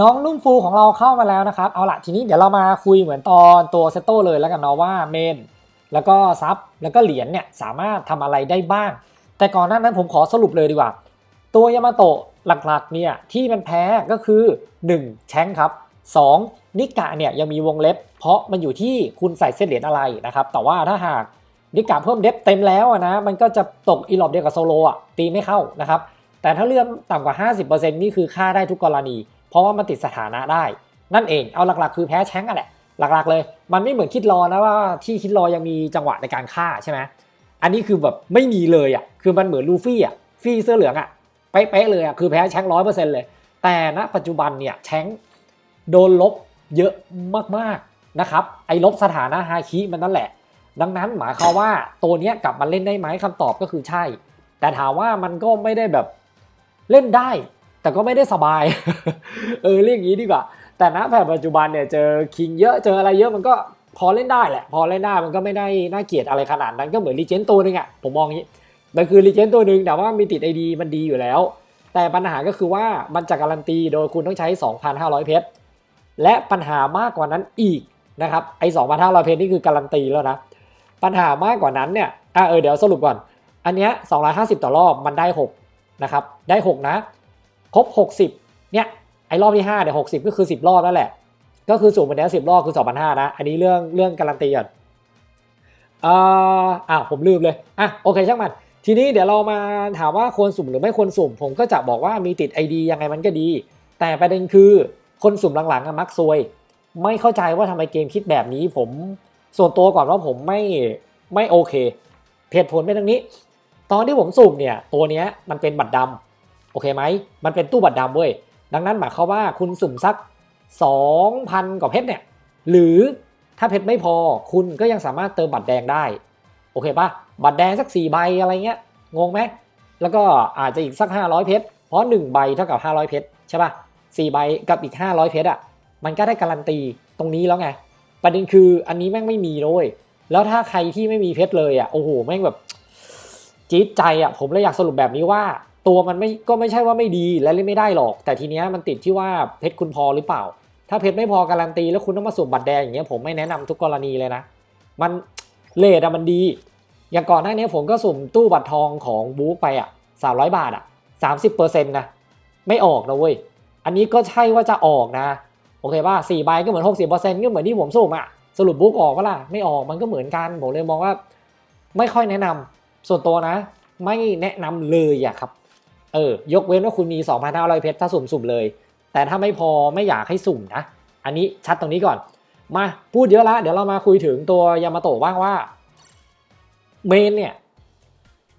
น้องนุ่มฟูของเราเข้ามาแล้วนะครับ เอาละทีนี้เดี๋ยวเรามาคุยเหมือนตอนตัวเซตโตเลยแล้วกันเนาะว่าเมน แล้วก็ซับแล้วก็เหรียญเนี่ยสามารถทำอะไรได้บ้าง แต่ก่อนหน้านั้นผมขอสรุปเลยดีกว่า ตัวยามาโตะหลักๆเนี่ยที่มันแพ้ก็คือ 1. แชงครับ 2. นิกะเนี่ยยังมีวงเล็บ เพราะมันอยู่ที่คุณใส่เส้นเหรียญอะไรนะครับแต่ว่าถ้าหากนิกะเพิ่มเดฟเต็มแล้วนะมันก็จะตกอีหลอบเดียวกับโซโลอะตีไม่เข้านะครับแต่ถ้าเลื่อนต่ำกว่า 50%นี่คือค่าได้ทุกกรณี เพราะว่ามันติดสถานะได้ นั่นเองเอาหลักๆ คือแพ้แชงก์อะแหละหลักๆเลย มันไม่เหมือนคิดรอนะว่าที่คิดรอยังมีจังหวะในการฆ่าใช่ไหมอันนี้คือแบบไม่มีเลยอะคือมันเหมือนลูฟี่อะฟี่เสื้อเหลืองอะเป๊ะๆเลยอะคือแพ้แชงร้อยเปอร์เซ็นต์เลย แต่ณปัจจุบันเนี่ยแชงโดนลบเยอะมากๆนะครับไอ้ลบสถานะฮาคิมันนั่นแหละ ดังนั้นหมายความว่าตัวเนี้ยกลับมาเล่นได้ไหมคำตอบก็คือใช่ แต่ถามว่ามันก็ไม่ได้แบบเล่นได้ แต่ก็ไม่ได้สบาย เออเรียกงี้ดีกว่า แต่ณแผนปัจจุบันเนี่ยเจอคิงเยอะเจออะไรเยอะมันก็พอเล่นได้แหละ พอเล่นได้มันก็ไม่ได้น่าเกลียดอะไรขนาดนั้นก็เหมือนรีเจนตัวหนึงอะผมมองอย่างนี้มันคือรีเจนตัวหนึ่งแต่ว่ามีติดไอดีมันดีอยู่แล้ว แต่ปัญหาก็คือว่ามันจะการันตีโดยคุณต้องใช้ 2,500 เพชรและปัญหามากกว่านั้นอีกนะครับไอ้2,500 เพชรนี่คือการันตีแล้วนะปัญหามากกว่านั้นเนี่ยอะเออเดี๋ยวสรุปก่อน อันเนี้ย250 ต่อรอบมันได้ 6 นะครับ ได้ 6 นะ ครบ 60 เนี่ยไอ้รอบที่5เนี่ย60ก็คือ 10 รอบนั่นแหละ ก็คือสูงไปแล้ว10รอบคือ 2,500นะ อันนี้เรื่องเรื่องการันตีก่อนอ่ออะผมลืมเลย อะโอเคช่างมัน ทีนี้เดี๋ยวเรามาถามว่าควรสุ่มหรือไม่ควรสุ่ม ผมก็จะบอกว่ามีติด ID ยังไงมันก็ดี แต่ประเด็นคือคนสุ่มหลังๆมักซวย ไม่เข้าใจว่าทำไมเกมคิดแบบนี้ ผมส่วนตัวก่อนว่าผมไม่ไม่โอเคเหตุผลเป็นดังนี้ ตอนที่ผมสุ่มเนี่ยตัวเนี้ยมันเป็นบัตรดำ โอเคไหมมันเป็นตู้บัตรดำเว้ย ดังนั้นหมายความว่าคุณสุ่มสัก 2,000 กว่าเพชรเนี่ย หรือถ้าเพชรไม่พอคุณก็ยังสามารถเติมบัตรแดงได้ โอเคปะบัตรแดงสัก 4 ใบอะไรเงี้ย งงไหม แล้วก็อาจจะอีกสัก 500 เพชร เพราะ 1 ใบเท่ากับ 500 เพชรใช่ปะ4ใบกับอีก 500 เพชรอะ มันก็ได้การันตีตรงนี้แล้วไง ประเด็นคืออันนี้แม่งไม่มีเลยแล้วถ้าใครที่ไม่มีเพชรเลยอะ โอ้โห แม่งแบบจี๊ดใจอะ ผมเลยอยากสรุปแบบนี้ว่า ตัวมันไม่ก็ไม่ใช่ว่าไม่ดีและเล่นไม่ได้หรอก แต่ทีเนี้ยมันติดที่ว่าเพชรคุณพอหรือเปล่า ถ้าเพชรไม่พอการันตีแล้วคุณต้องมาสุ่มบัตรแดงอย่างเงี้ยผมไม่แนะนำทุกกรณีเลยนะ มันเลทอะมันดี อย่างก่อนหน้านี้ผมก็สุ่มตู้บัตรทองของบุ๊กไปอะสามร้อยบาทอะสามสิบเปอร์เซ็นต์นะไม่ออกนะเว้ยอันนี้ก็ใช่ว่าจะออกนะโอเคป่ะสี่ใบก็เหมือนหกสิบเปอร์เซ็นต์ก็เหมือนที่ผมสุ่มอะสรุปบุ๊กออกก็ล่ะไม่ออกมันก็เหมือนกันผมเลยมองว่า ไม่ค่อยแนะนำส่วนตัวนะ ไม่แนะนำเลยอะครับ เออยกเว้นว่าคุณมี 2,500 เพชรถ้าสุ่มๆเลย แต่ถ้าไม่พอไม่อยากให้สุ่มนะ อันนี้ชัดตรงนี้ก่อน มาพูดเยอะละ เดี๋ยวเรามาคุยถึงตัวยามาโตะบ้างว่าเมนเนี่ย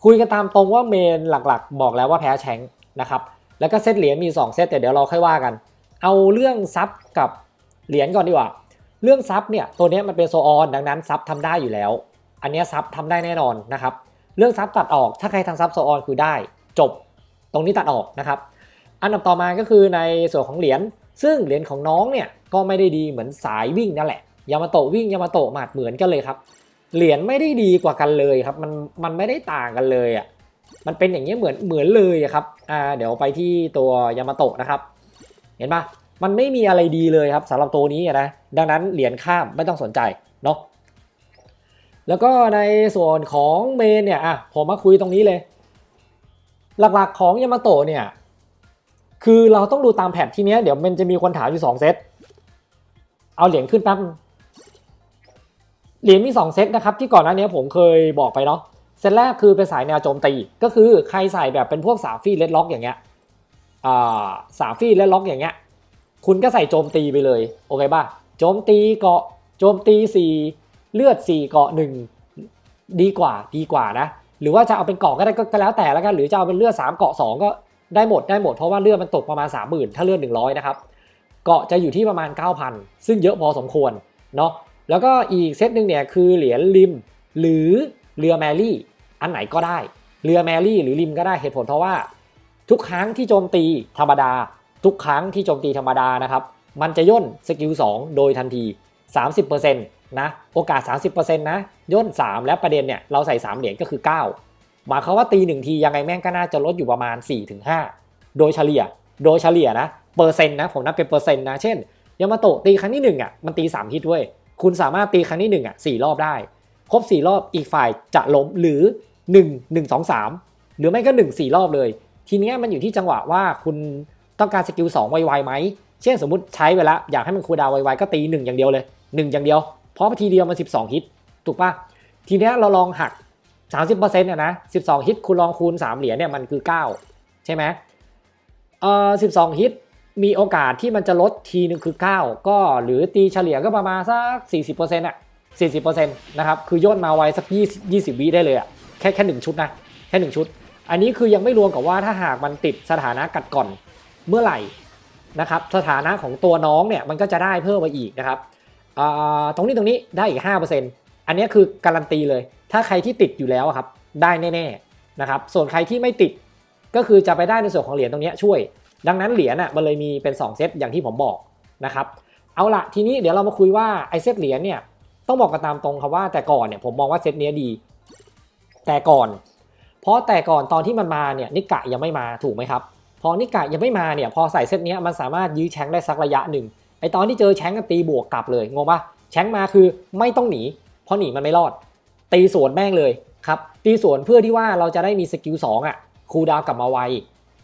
คุยกันตามตรงว่าเมนหลักๆ บอกแล้วว่าแพ้แชงนะครับแล้วก็เซตเหรียญมี 2 เซตแต่เดี๋ยวเราค่อยว่ากัน เอาเรื่องซับกับเหรียญก่อนดีกว่า เรื่องซับเนี่ยตัวนี้มันเป็นโซออนดังนั้นซับทำได้อยู่แล้ว อันเนี้ยซับทำได้แน่นอนนะครับเรื่องซับตัดออกถ้าใครทางซับโซออนคือได้ จบ ตรงนี้ตัดออกนะครับ อันดับต่อมาก็คือในส่วนของเหรียญ ซึ่งเหรียญของน้องเนี่ยก็ไม่ได้ดีเหมือนสายวิ่งนั่นแหละ ยามาโตะวิ่งยามาโตะหมาดเหมือนกันเลยครับ เหรียญไม่ได้ดีกว่ากันเลยครับ มันมันไม่ได้ต่างกันเลยอะ มันเป็นอย่างนี้เหมือนเหมือนเลยครับ อ่าเดี๋ยวไปที่ตัวยามาโตะนะครับ เห็นปะมันไม่มีอะไรดีเลยครับสำหรับตัวนี้นะ ดังนั้นเหรียญข้ามไม่ต้องสนใจเนาะแล้วก็ในส่วนของเมนเนี่ยอะผมมาคุยตรงนี้เลย หลักๆของยามาโตะเนี่ย คือเราต้องดูตามแพทที่เนี้ยเดี๋ยวมันจะมีคนถามอยู่สองเซต เอาเหรียญขึ้นแป๊บ เหรียญมีสองเซตนะครับที่ก่อนหน้านี้ผมเคยบอกไปเนาะ เซตแรกคือเป็นสายแนวโจมตี ก็คือใครใส่แบบเป็นพวกสามฟีเลดล็อกอย่างเงี้ยอ่าสามฟีเลดล็อกอย่างเงี้ย คุณก็ใส่โจมตีไปเลย โอเคป่ะ โจมตีเกาะ โจมตีสี่เลือดสี่เกาะหนึ่งดีกว่า ดีกว่านะ หรือว่าจะเอาเป็นเกาะก็ได้ก็แล้วแต่แล้วกัน หรือจะเอาเป็นเลือด3เกาะ2ก็ได้หมดได้หมดเพราะว่าเลือดมันตกประมาณ 30,000 ถ้าเลือด100 นะครับ เกาะจะอยู่ที่ประมาณ 9,000 ซึ่งเยอะพอสมควรเนาะแล้วก็อีกเซตหนึ่งเนี่ยคือเหรียญริม หรือเรือแมรี่ อันไหนก็ได้ เรือแมรี่หรือริมก็ได้เหตุผลเพราะว่า ทุกครั้งที่โจมตีธรรมดา ทุกครั้งที่โจมตีธรรมดานะครับมันจะย่นสกิล2โดยทันที 30% นะโอกาส 30%นะย่น 3 และประเด็นเนี่ยเราใส่ 3 เหรียญก็คือ 9 หมายความว่าตี 1 ทียังไงแม่งก็น่าจะลดอยู่ประมาณ 4-5 โดยเฉลี่ย โดยเฉลี่ยนะเปอร์เซ็นต์นะผมนับเป็นเปอร์เซ็นต์นะ เช่นยามาโตะตีครั้งที่หนึ่งอะมันตีสามฮิตด้วย คุณสามารถตีครั้งที่หนึ่งอะสี่รอบได้ ครบสี่รอบอีกฝ่ายจะล้มหรือหนึ่งหนึ่งสองสามหรือไม่ก็หนึ่งสี่รอบเลย ทีนี้มันอยู่ที่จังหวะว่าคุณต้องการสกิลสองไวๆไหมเช่นสมมติใช้ไปแล้วอยากให้มันคูดาวไวๆก็ตีหนึ่งอย่างเดียวเลยหนึ่งอย่างเดียว เพราะทีเดียวมันสิบสองฮิต ถูกปะทีเนี้ยเราลองหัก 30%เนี่ยนะ 12 ฮิตคุณลองคูณ 3 เหรียญเนี่ยมันคือ 9 ใช่ไหมเอ่อ12 ฮิตมีโอกาสที่มันจะลดทีนึงคือ 9 ก็หรือตีเฉลี่ยก็ประมาณสัก 40%อะ40%นะครับ คือย่นมาไว้สัก 20 20วิได้เลยอะแค่แค่หนึ่งชุดนะ แค่หนึ่งชุด อันนี้คือยังไม่รวมกับว่าถ้าหากมันติดสถานะกัดก่อนเมื่อไหร่นะครับ สถานะของตัวน้องเนี่ยมันก็จะได้เพิ่มมาอีกนะครับ ตรงนี้ตรงนี้ได้อีก 5%อันนี้คือการันตีเลย ถ้าใครที่ติดอยู่แล้วครับได้แน่ๆนะครับ ส่วนใครที่ไม่ติดก็คือจะไปได้ในส่วนของเหรียญตรงนี้ช่วย ดังนั้นเหรียญอะมันเลยมีเป็น 2 เซตอย่างที่ผมบอกนะครับเอาละทีนี้เดี๋ยวเรามาคุยว่าไอเซตเหรียญเนี่ยต้องบอกกันตามตรงครับว่าแต่ก่อนเนี่ยผมมองว่าเซตเนี้ยดี แต่ก่อน เพราะแต่ก่อนตอนที่มันมาเนี่ยนิกะยังไม่มาถูกไหมครับพอนิกะยังไม่มาเนี่ยพอใส่เซตเนี้ยมันสามารถยื้อแชงได้สักระยะหนึ่ง ไอตอนที่เจอแชงก็ตีบวกกลับเลยงงปะแชงมาคือไม่ต้องหนี เพราะหนีมันไม่รอด ตีสวนแม่งเลยครับตีสวนเพื่อที่ว่าเราจะได้มีสกิล2อะคูดาวกลับมาไว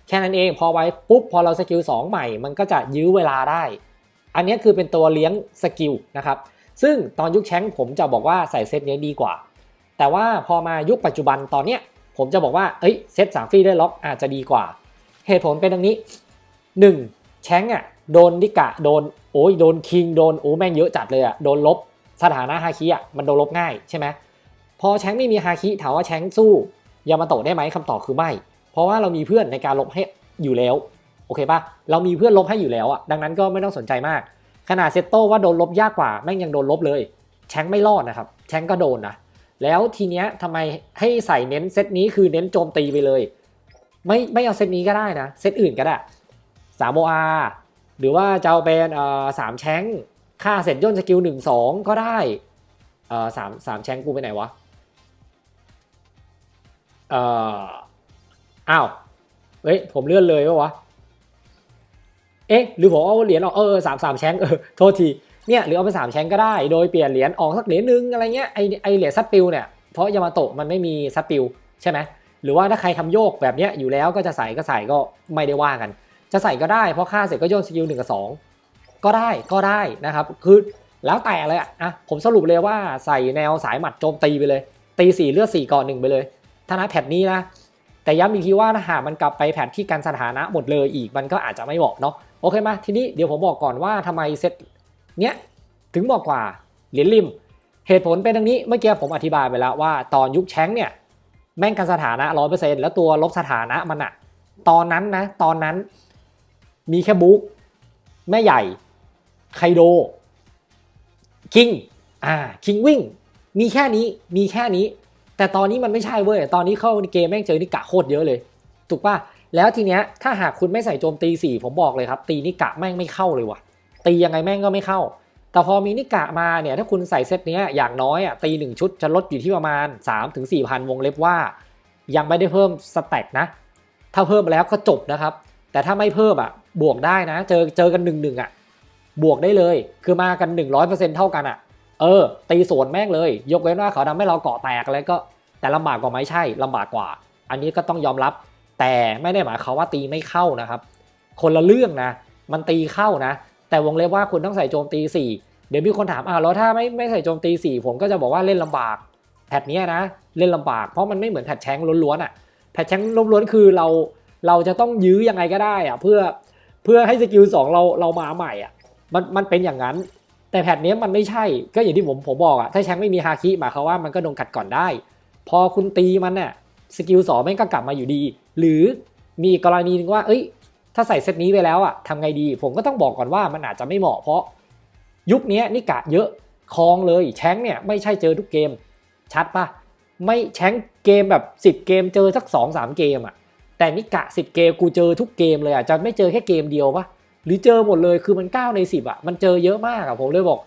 แค่นั้นเองพอไว้ปุ๊บพอเราสกิล2ใหม่ มันก็จะยื้อเวลาได้ อันนี้คือเป็นตัวเลี้ยงสกิลนะครับซึ่งตอนยุคแชงผมจะบอกว่าใส่เซตนี้ดีกว่า แต่ว่าพอมายุคปัจจุบันตอนเนี้ยผมจะบอกว่าเอ้ยเซตสามฟรีได้ล็อกอาจจะดีกว่า เหตุผลเป็นดังนี้ 1. แชงอะโดนนิกะโดนโอ้ยโดนคิงโดนโอ้แม่งเยอะจัดเลยอะโดนลบสถานะฮาคิอะมันโดนลบง่ายใช่ไหมพอแชงไม่มีฮาคิถามว่าแชงสู้ยามาโตะได้ไหมคำตอบคือไม่ เพราะว่าเรามีเพื่อนในการลบให้อยู่แล้วโอเคปะเรามีเพื่อนลบให้อยู่แล้วอะดังนั้นก็ไม่ต้องสนใจมาก ขนาดเซตโต้ว่าโดนลบยากกว่าแม่งยังโดนลบเลย แชงไม่รอดนะครับแชงก็โดนนะแล้วทีเนี้ยทำไมให้ใส่เน้นเซตนี้คือเน้นโจมตีไปเลย ไม่ไม่เอาเซตนี้ก็ได้นะเซตอื่นก็ได้สามโออา หรือว่าจะเอาเป็นสามแชงค่าเสร็จย่นสกิลหนึ่งสองก็ได้สามสามแชงกูไปไหนวะเอ่ออ้าวเฮ้ยผมเลื่อนเลยวะวะเอ๊ะหรือผมเอาเหรียญออกเออสามสามแชงเออโทษทีเนี่ยหรือเอาไปสามแชงก็ได้โดยเปลี่ยนเหรียญออกสักเหรียญนึงอะไรเงี้ยไอไอเหรียญซัดปิวเนี่ยเพราะยามาโตะมันไม่มีซัดปิวใช่ไหมหรือว่าถ้าใครทำโยกแบบเนี้ยอยู่แล้วก็จะใส่ก็ใส่ก็ไม่ได้ว่ากัน จะใส่ก็ได้เพราะค่าเสร็จก็โยนสกิลหนึ่งกับสองก็ได้ก็ได้นะครับคือแล้วแต่เลยอะอะผมสรุปเลยว่าใส่แนวสายหมัดโจมตีไปเลย ตีสี่เลือดสี่ก่อนหนึ่งไปเลยถ้านะแพทนี้นะแต่ย้ำอีกทีว่าหากมันกลับไปแพทที่การสถานะหมดเลยอีกมันก็อาจจะไม่เหมาะเนาะโอเคมาทีนี้เดี๋ยวผมบอกก่อนว่าทำไมเซตเนี้ยถึงบอกกว่าเหรียญริม เหตุผลเป็นดังนี้เมื่อกี้ผมอธิบายไปแล้วว่าตอนยุคแชงเนี่ยแม่งกันสถานะร้อยเปอร์เซ็นต์แล้วตัวลบสถานะมันอะตอนนั้นนะตอนนั้น มีแค่บุ๊กแม่ใหญ่ไคโดคิงอ่าคิงวิ่งมีแค่นี้มีแค่นี้ แต่ตอนนี้มันไม่ใช่เว้ยตอนนี้เข้าเกมแม่งเจอนิกะโคตรเยอะเลย ถูกป่ะแล้วทีเนี้ยถ้าหากคุณไม่ใส่โจมตีสี่ผมบอกเลยครับ ตีนิกะแม่งไม่เข้าเลยว่ะ ตียังไงแม่งก็ไม่เข้า แต่พอมีนิกะมาเนี่ยถ้าคุณใส่เซตเนี้ยอย่างน้อยอะตีหนึ่งชุดจะลดอยู่ที่ประมาณ 3-4ถึงสี่พันวงเล็บว่า ยังไม่ได้เพิ่มสแต็กนะ ถ้าเพิ่มแล้วก็จบนะครับ แต่ถ้าไม่เพิ่มอะ บวกได้นะ เจอเจอกันหนึ่งหนึ่งอะ บวกได้เลย คือมากัน 100%เท่ากันอะ เออ ตีสวนแม่งเลย ยกเว้นว่าเขาทำให้เราเกาะแตกอะไรก็ แต่ลำบากกว่าไหมใช่ลำบากกว่า อันนี้ก็ต้องยอมรับ แต่ไม่ได้หมายความว่าตีไม่เข้านะครับ คนละเรื่องนะ มันตีเข้านะ แต่วงเล็บว่าคุณต้องใส่โจมตี 4 เดี๋ยวมีคนถามอ่าแล้วถ้าไม่ไม่ใส่โจมตี 4 ผมก็จะบอกว่าเล่นลำบากแพทเนี้ยนะ เล่นลำบากเพราะมันไม่เหมือนแพทแชงล้วนๆอะแพทแชงล้วนๆคือเรา เราจะต้องยื้อยังไงก็ได้อะเพื่อเพื่อให้สกิลสองเราเรามาใหม่อะมันมันเป็นอย่างนั้น แต่แพทเนี้ยมันไม่ใช่ก็อย่างที่ผมผมบอกอะถ้าแชงไม่มีฮาคิหมายความว่ามันก็โดนกัดก่อนได้ พอคุณตีมันเนี่ยสกิลสองแม่งก็กลับมาอยู่ดี หรือมีกรณีนึงว่าเอ้ย ถ้าใส่เซตนี้ไปแล้วอะทำไงดี ผมก็ต้องบอกก่อนว่ามันอาจจะไม่เหมาะเพราะยุคนี้นี่กะเยอะคลองเลยแชงเนี่ยไม่ใช่เจอทุกเกม ชัดปะไม่แชงเกมแบบ 10 เกมเจอสัก 2 3 เกมอะ แต่นี่กะ 10 เกมกูเจอทุกเกมเลยอะจะไม่เจอแค่เกมเดียวปะหรือเจอหมดเลยคือมัน 9 ใน 10อะมันเจอเยอะมากอะผมเลยบอก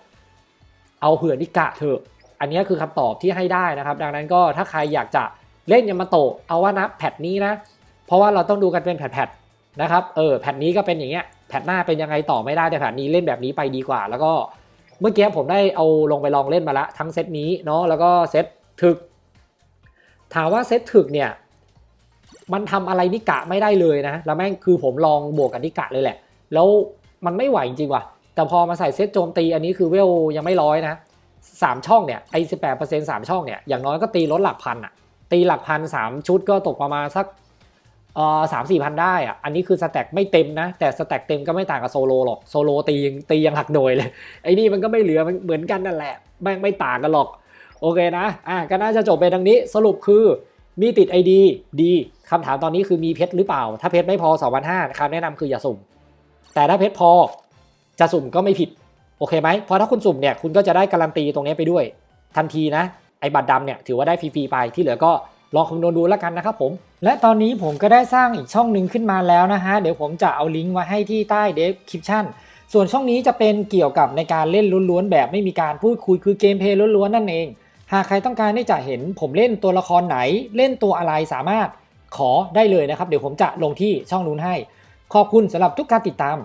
เอาเผื่อนิกะเถอะ อันนี้คือคำตอบที่ให้ได้นะครับ ดังนั้นก็ถ้าใครอยากจะเล่นยามาโตะเอาว่านะแพทนี้นะ เพราะว่าเราต้องดูกันเป็นแพทนะครับเออแผ่นนี้ก็เป็นอย่างเงี้ยแผ่นหน้าเป็นยังไงต่อไม่ได้แต่แผ่นนี้เล่นแบบนี้ไปดีกว่า แล้วก็เมื่อกี้ผมได้เอาลงไปลองเล่นมาละทั้งเซตนี้เนาะแล้วก็เซตถึก ถามว่าเซตถึกเนี่ย มันทำอะไรนิกะไม่ได้เลยนะ แล้วแม่งคือผมลองบวกกับนิกะเลยแหละ แล้วมันไม่ไหวจริงว่ะ แต่พอมาใส่เซตโจมตีอันนี้คือเวลยังไม่ร้อยนะสามช่องเนี่ยไอ้สิบแปดเปอร์เซ็นต์สามช่องเนี่ยอย่างน้อยก็ตีลดหลักพันอะตีหลักพันสามชุดก็ตกประมาณสักเอ่อสามสี่พันได้อะอันนี้คือสแต็กไม่เต็มนะ แต่สแต็กเต็มก็ไม่ต่างกับโซโลหรอกโซโลตียังตียังหักโดยเลยไอ้นี่มันก็ไม่เหลือมันเหมือนกันนั่นแหละแม่งไม่ต่างกันหรอก โอเคนะอะก็น่าจะจบไปดังนี้สรุปคือ มีติด ID ดีคำถามตอนนี้คือมีเพชรหรือเปล่า ถ้าเพชรไม่พอ2,500คำแนะนำคืออย่าสุ่ม แต่ถ้าเพชรพอจะสุ่มก็ไม่ผิด โอเคไหมเพราะถ้าคุณสุ่มเนี่ยคุณก็จะได้การันตีตรงนี้ไปด้วย ทันทีนะ ไอ้บัตรดำเนี่ยถือว่าได้ฟรีๆไปที่เหลือก็ลองคำนวณดูแล้วกันนะครับผม และตอนนี้ผมก็ได้สร้างอีกช่องหนึ่งขึ้นมาแล้วนะฮะ เดี๋ยวผมจะเอาลิงก์ไว้ให้ที่ใต้ description ส่วนช่องนี้จะเป็นเกี่ยวกับในการเล่นล้วนๆแบบไม่มีการพูดคุยคือเกมเพลย์ล้วนๆนั่นเอง หากใครต้องการที่จะเห็นผมเล่นตัวละครไหน เล่นตัวอะไรสามารถขอได้เลยนะครับ เดี๋ยวผมจะลงที่ช่องนู้นให้ ขอบคุณสำหรับทุกการติดตาม